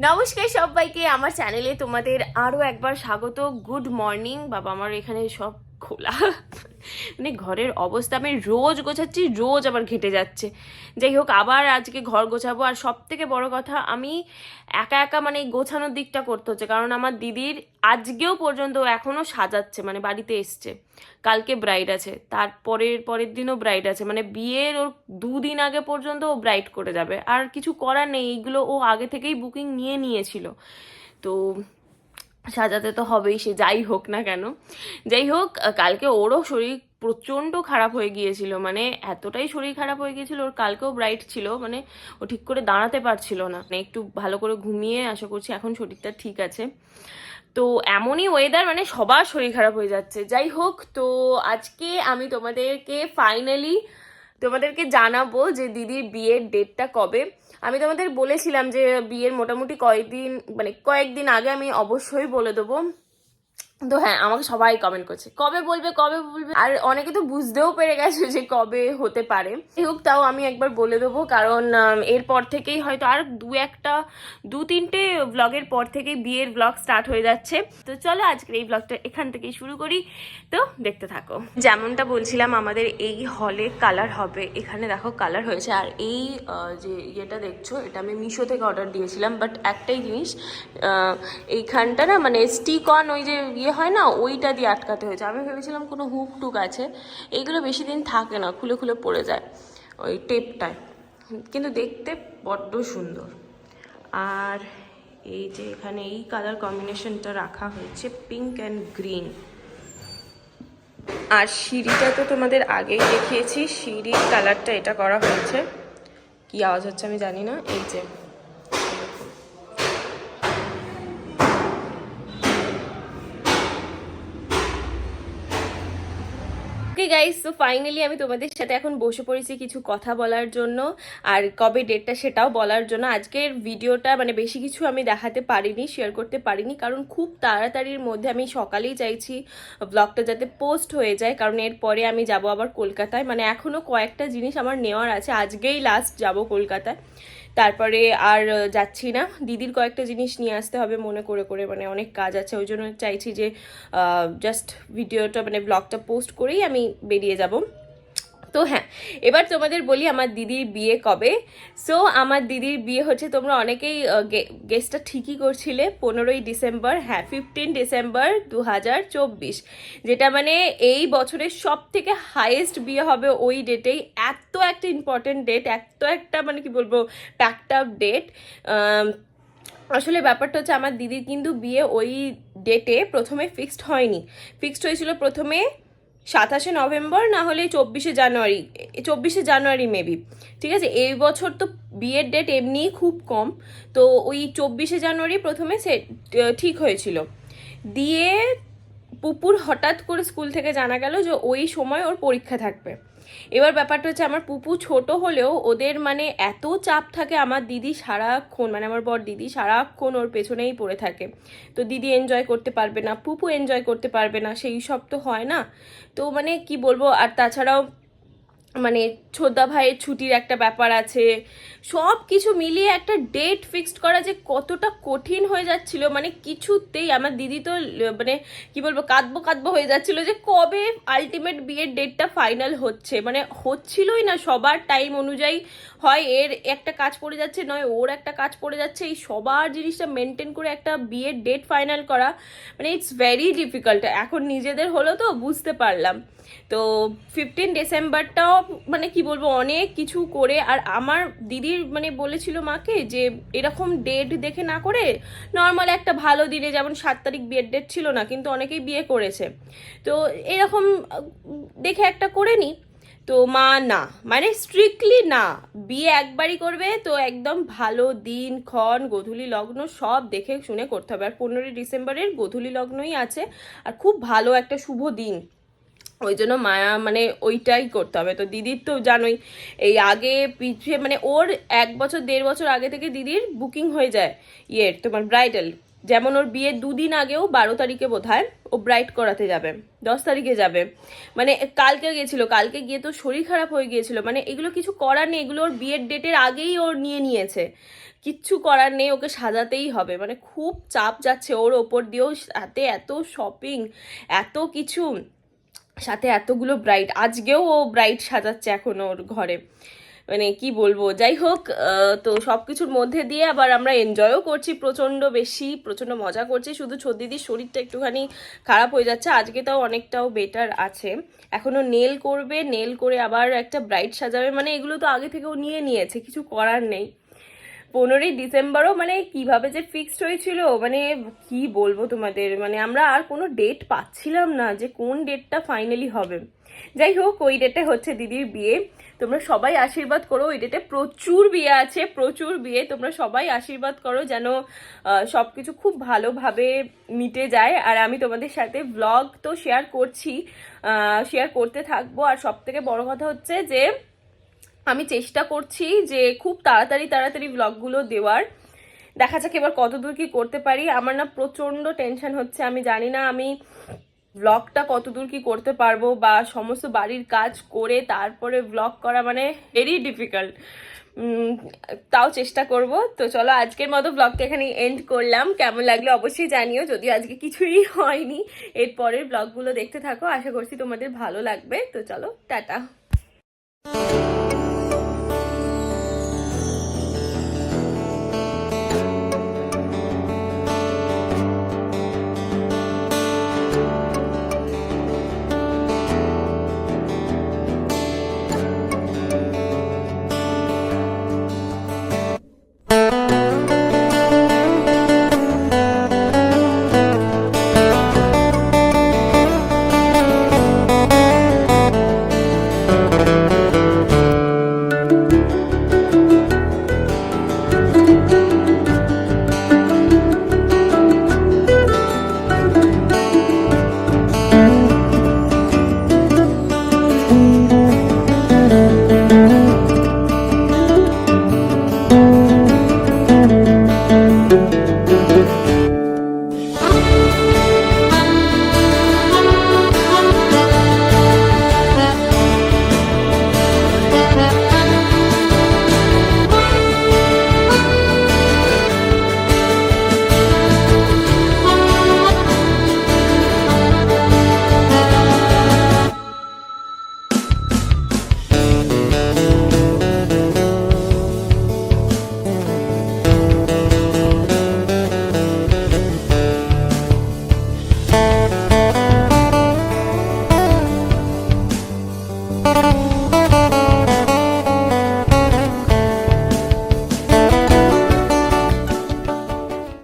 নমস্কার সবাইকে আমার চ্যানেলে তোমাদের আরও একবার স্বাগত। গুড মর্নিং বাবা আমার এখানে সব খোলা। মানে ঘরের অবস্থা, আমি রোজ গোছাচ্ছি, রোজ আবার ঘেটে যাচ্ছে। যাই হোক, আবার আজকে ঘর গোছাবো। আর সব থেকে বড় কথা, আমি একা একা মানে গোছানোর দিকটা করতে হচ্ছে। কারণ আমার দিদির আজকেও পর্যন্ত এখনও সাজাচ্ছে মানে বাড়িতে এসছে। কালকে ব্রাইড আছে তারপরের পরের দিনও ব্রাইড আছে। মানে বিয়ের ওর দুদিন আগে পর্যন্ত ও ব্রাইড করে যাবে। আর কিছু করার নেই, এইগুলো ও আগে থেকেই বুকিং নিয়ে নিয়েছিল। তো সাজাতে তো হবেই, সে যাই হোক না কেন। যাই হোক কালকে ওরও শরীর প্রচণ্ড খারাপ হয়ে গিয়েছিল মানে এতটাই শরীর খারাপ হয়ে গিয়েছিল, ওর কালকেও ব্রাইট ছিল মানে ও ঠিক করে দাঁড়াতে পারছিল না। মানে একটু ভালো করে ঘুমিয়ে আশা করছি এখন শরীরটা ঠিক আছে। তো এমনই ওয়েদার মানে সবার শরীর খারাপ হয়ে যাচ্ছে। যাই হোক, তো আজকে আমি তোমাদেরকে ফাইনালি তোমাদেরকে জানাব যে দিদির বিয়ের ডেটটা কবে। আমি তোমাদের বলেছিলাম যে বিয়ের মোটামুটি কয়েকদিন মানে কয়েকদিন আগে আমি অবশ্যই বলে দেবো। তো হ্যাঁ আমাকে সবাই কমেন্ট করছে। কবে বলবে কবে বলবে? আর অনেকে তো বুঝতেও পেরে গেছে যে কবে হতে পারে। যাই হোক, তাও আমি একবার বলে দেবো, কারণ এরপর থেকেই হয়তো আর দু একটা, দু তিনটে ব্লগের পর থেকেই বিয়ের ব্লগ স্টার্ট হয়ে যাচ্ছে। তো চলো, আজকের এই ব্লগটা এখান থেকেই শুরু করি। তো দেখতে থাকো। যেমনটা বলছিলাম, আমাদের এই হলে কালার হবে। এখানে দেখো কালার হয়েছে। আর এই যে ইয়েটা দেখছ, এটা আমি মিশো থেকে অর্ডার দিয়েছিলাম। বাট একটাই জিনিস এইখানটা না মানে স্টিক অন ওই যে ইয়ে হয় না, ওইটা দিয়ে আটকাতে হয়েছে। আমি ভেবেছিলাম কোনো হুক টুক আছে এইগুলো বেশি দিন থাকে না, খুলে খুলে পড়ে যায় ওই টেপটায়। কিন্তু দেখতে বড্ড সুন্দর। আর এই যে এখানে এই কালার কম্বিনেশনটা রাখা হয়েছে পিঙ্ক অ্যান্ড গ্রিন আর সিঁড়িটা তো তোমাদের আগেই দেখিয়েছি, সিঁড়ির কালারটা এটা করা হয়েছে। কি আওয়াজ হচ্ছে আমি জানি না, এই যে। ওকে গাইস তো ফাইনালি আমি তোমাদের সাথে এখন বসে পড়েছি কিছু কথা বলার জন্য, আর কবে ডেটটা সেটাও বলার জন্য। আজকের ভিডিওটা মানে বেশি কিছু আমি দেখাতে পারিনি শেয়ার করতে পারিনি, কারণ খুব তাড়াতাড়ির মধ্যে আমি সকালেই চাইছি ব্লগটা যাতে পোস্ট হয়ে যায়, কারণ এরপরে আমি যাব আবার কলকাতায়। মানে এখনও কয়েকটা জিনিস আমার নেওয়ার আছে, আজকেই লাস্ট যাব কলকাতায়। তারপরে আর যাচ্ছি না। দিদির কয়েকটা জিনিস নিয়ে আসতে হবে মনে করে করে মানে অনেক কাজ আছে। ওই জন্য চাইছি যে জাস্ট ভিডিওটা মানে ব্লগটা পোস্ট করেই আমি বেরিয়ে যাব। তো হ্যাঁ এবার তোমাদের বলি আমার দিদির বিয়ে কবে। সো আমার দিদির বিয়ে হচ্ছে তোমরা অনেকেই গেস্টটা ঠিকই করছিলে, পনেরোই ডিসেম্বর হ্যাঁ ফিফটিন ডিসেম্বর দু হাজার চব্বিশ, যেটা মানে এই বছরের সব থেকে হাইয়েস্ট বিয়ে হবে ওই ডেটেই এত একটা ইম্পর্টেন্ট ডেট এত একটা মানে কি বলব প্যাকড আপ ডেট আসলে ব্যাপারটা হচ্ছে আমার দিদির কিন্তু বিয়ে ওই ডেটে প্রথমে ফিক্সড হয়নি। ফিক্সড হয়েছিল প্রথমে সাতাশে নভেম্বর না হলে চব্বিশে জানুয়ারি চব্বিশে জানুয়ারি মেবি ঠিক আছে? এই বছর তো বিয়ের ডেট এমনিই খুব কম, তো ওই চব্বিশে জানুয়ারি প্রথমে সে ঠিক হয়েছিল। দিয়ে পুপুর হঠাৎ করে স্কুল থেকে জানা গেল যে ওই সময় ওর পরীক্ষা থাকবে। এবার ব্যাপারটা হচ্ছে আমার পুপু ছোট হলেও ওদের মানে এত চাপ থাকে আমার দিদি সারাক্ষণ মানে আমার বর দিদি সারাক্ষণ ওর পেছনেই পড়ে থাকে। তো দিদি এনজয় করতে পারবে না, পুপু এনজয় করতে পারবে না, সেই সব তো হয় না। তো মানে কি বলব, আর তাছাড়াও মানে ছোদ্দা ভাইয়ের ছুটির একটা ব্যাপার আছে সব কিছু মিলিয়ে একটা ডেট ফিক্সড করা যে কতটা কঠিন হয়ে যাচ্ছিল মানে কিছুতেই আমার দিদি তো মানে কি বলব, কাঁদবো কাঁদবো হয়ে যাচ্ছিল যে কবে আলটিমেট বিয়ের ডেটটা ফাইনাল হচ্ছে। মানে হচ্ছিলই না, সবার টাইম অনুযায়ী হয়, এর একটা কাজ পড়ে যাচ্ছে, নয় ওর একটা কাজ পড়ে যাচ্ছে, এই সবার জিনিসটা মেনটেন করে একটা বিয়ের ডেট ফাইনাল করা মানে ইটস ভেরি ডিফিকাল্ট এখন নিজেদের হলো তো বুঝতে পারলাম। তো ফিফটিন ডিসেম্বরটাও মানে কি বলব, অনেক কিছু করে, আর আমার দিদির মানে বলেছিল মাকে যে, এরকম ডেট দেখে না করে নর্মাল একটা ভালো দিনে যেমন সাত তারিখ বিয়ের ডেট ছিল না, কিন্তু অনেকেই বিয়ে করেছে। তো এরকম, দেখে একটা করে নি। তো মা না মানে স্ট্রিক্টলি না। বিয়ে একবারই করবে, তো একদম ভালো দিন, ক্ষণ, গোধূলি লগ্ন সব দেখে শুনে করতে হবে। আর পনেরোই ডিসেম্বরের গোধূলি লগ্নই আছে, আর খুব ভালো একটা শুভ দিন। ওই জন্য মায়া মানে ওইটাই করতে হবে। তো দিদির তো জানোই, এই আগে পিছিয়ে মানে ওর এক বছর, দেড় বছর আগে থেকে দিদির বুকিং হয়ে যায় ইয়ের তোমার ব্রাইডাল যেমন ওর বিয়ের দুদিন আগেও বারো তারিখে বোধ হয় ও ব্রাইড করাতে যাবে, দশ তারিখে যাবে। মানে কালকে গেছিল, কালকে গিয়ে তো শরীর খারাপ হয়ে গিয়েছিল। মানে এগুলো কিছু করার নেই, এগুলো ওর বিয়ের ডেটের আগেই ওর নিয়ে নিয়েছে। কিচ্ছু করার নেই, ওকে সাজাতেই হবে। মানে খুব চাপ যাচ্ছে ওর ওপর দিয়েও সাথে এত শপিং এত কিছু। সাথে এতগুলো ব্রাইট। আজকেও ও ব্রাইট সাজাচ্ছে এখন ওর ঘরে। মানে কি বলব, যাই হোক তো সব কিছুর মধ্যে দিয়ে আবার আমরা এনজয়ও করছি প্রচণ্ড বেশি, প্রচণ্ড মজা করছি। শুধু দিদির শরীরটা একটুখানি খারাপ হয়ে যাচ্ছে, আজকে তাও অনেকটাও বেটার আছে। এখনও নেল করবে নেল করে আবার একটা ব্রাইট সাজাবে। মানে এগুলো তো আগে থেকেও নিয়ে নিয়েছে, কিছু করার নেই। পনেরোই ডিসেম্বরও মানে কীভাবে যে ফিক্সড হয়েছিল মানে কি বলব তোমাদের? মানে আমরা আর কোনো ডেট পাচ্ছিলাম না যে কোন ডেটটা ফাইনালি হবে। যাই হোক, ওই ডেটে হচ্ছে দিদির বিয়ে। তোমরা সবাই আশীর্বাদ করো, ওই ডেটে প্রচুর বিয়ে আছে, প্রচুর বিয়ে। তোমরা সবাই আশীর্বাদ করো যেন সব কিছু খুব ভালোভাবে মিটে যায়। আর আমি তোমাদের সাথে ব্লগ তো শেয়ার করছি শেয়ার করতে থাকব। আর সব থেকে বড় কথা হচ্ছে যে আমি চেষ্টা করছি যে খুব তাড়াতাড়ি তাড়াতাড়ি ব্লগগুলো দেওয়ার। দেখা যাক এবার কতদূর কি করতে পারি। আমার না প্রচণ্ড টেনশন হচ্ছে, আমি জানি না আমি ব্লগটা কতদূর কি করতে পারব বা সমস্ত বাড়ির কাজ করে তারপরে ব্লগ করা মানে ভেরি ডিফিকাল্ট তাও চেষ্টা করব। তো চলো আজকের মতো ব্লগটা এখানে এন্ড করলাম। কেমন লাগল অবশ্যই জানিও। যদি আজকে কিছুই হয়নি এর পরের ব্লগগুলো দেখতে থাকো। আশা করছি তোমাদের ভালো লাগবে। তো চলো, টাটা।